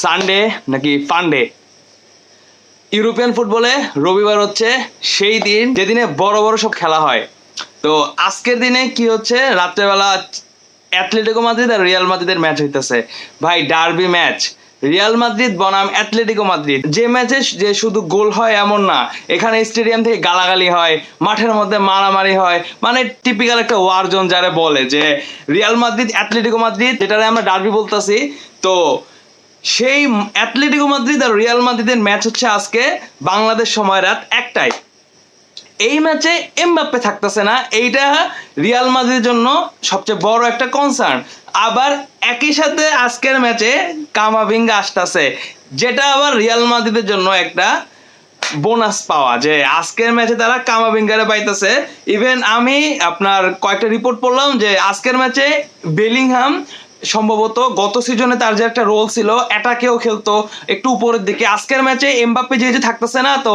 Sunday নাকি ফান্ডে European ফুটবলে রবিবার হচ্ছে সেই দিন যেদিনে বড় বড় সব খেলা হয়। তো আজকের দিনে কি হচ্ছে? রাত্রেবেলা অ্যাথলেটিকো মাদ্রিদ আর রিয়াল মাদ্রিদের ম্যাচ হইতেছে। ভাই ডার্বি ম্যাচ রিয়াল মাদ্রিদ বনাম অ্যাথলেটিকো মাদ্রিদ যে ম্যাচে যে শুধু গোল হয় এমন না, এখানে স্টেডিয়াম থেকে গালাগালি হয়, মাঠের মধ্যে মারামারি হয়। মানে টিপিক্যাল একটা ওয়ার জোন যারা বলে যে রিয়াল মাদ্রিদ অ্যাথলেটিকো মাদ্রিদ যেটারে আমরা ডার্বি বলতেছি। তো সেই অ্যাথলেটিকো মাদ্রিদ আর রিয়াল মাদ্রিদের ম্যাচ হচ্ছে আজকে বাংলাদেশ সময় রাত একটাই এই ম্যাচে এমবাপ্পে থাকতেছে না, এইটা রিয়াল মাদ্রিদের জন্য সবচেয়ে বড় একটা কনসার্ন আবার একই সাথে আজকের ম্যাচে কামাভিঙ্গা আসতেছে, যেটা আবার রিয়াল মাদ্রিদের জন্য একটা বোনাস পাওয়া, যে আজকের ম্যাচে তারা কামাভিঙ্গারে পাইতেছে। ইভেন আমি আপনার কয়েকটা রিপোর্ট পড়লাম যে আজকের ম্যাচে বেলিংহাম সম্ভবত গত সিজনে তার যে একটা রোল ছিল অ্যাটাকেও খেলতো একটু উপরের দিকে। আজকের ম্যাচে এমবাপ্পে যেহেতু থাকতেছে না, তো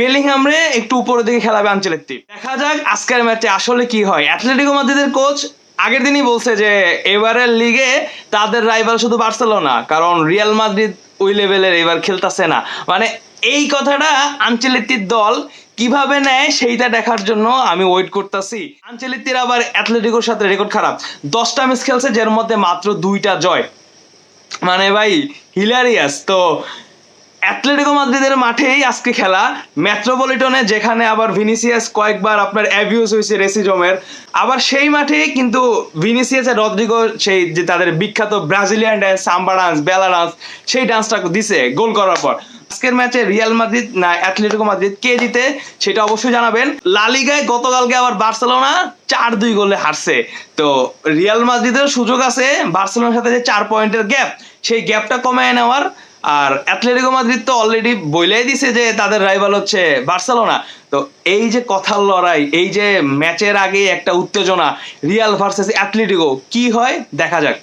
বেলিংহাম রে একটু উপরের দিকে খেলাবে আঞ্চলিক দেখা যাক আজকের ম্যাচে আসলে কি হয়। অ্যাথলেটিকো মাদ্রিদের কোচ আগের দিনই বলছে যে, এবারের লিগে তাদের রাইভাল শুধু বার্সেলোনা, কারণ রিয়াল মাদ্রিদ ওই লেভেলের এবার খেলতেছে না। মানে এই কথাটা আঞ্চলিকটির দল কীভাবে নেয় সেইটা দেখার জন্য আমি ওয়েট করতেছি। আঞ্চলিকটির আবার অ্যাথলেটিকোর সাথে রেকর্ড খারাপ। দশটা ম্যাচ খেলছে, যার মধ্যে মাত্র দুইটা জয়। মানে ভাই হিলারিয়াস তো অ্যাথলেটিকো মাদ্রিদের মাঠেই আজকে খেলা। মেট্রোপলিটনে, যেখানে আবার ভিনিসিয়াস কয়েকবার আপনার অ্যাবিউজ হয়েছে রেসিজমের। আবার সেই মাঠেই কিন্তু ভিনিসিয়াস আর রদ্রিগো সেই যে তাদের বিখ্যাত ব্রাজিলিয়ান ডান্স সাম্বা ডান্স বেলা ডান্স সেই ডান্সটা দিছে গোল করার পর। আজকের ম্যাচে রিয়াল মাদ্রিদ না অ্যাথলেটিকো মাদ্রিদ কে জিতে সেটা অবশ্যই জানাবেন। লালিগায় গতকালকে আবার বার্সেলোনা চার দুই গোলে হারছে। তো রিয়াল মাদ্রিদের সুযোগ আছে বার্সেলোনার সাথে যে চার পয়েন্টের গ্যাপ সেই গ্যাপটা কমায় নেওয়ার। আর অ্যাথলেটিকো মাদ্রিদ তো অলরেডি বইলাই দিছে যে তাদের রাইভাল হচ্ছে বার্সেলোনা তো এই যে কথার লড়াই, এই যে ম্যাচের আগে একটা উত্তেজনা রিয়াল ভার্সেস অ্যাথলেটিকো কি হয়? দেখা যাক।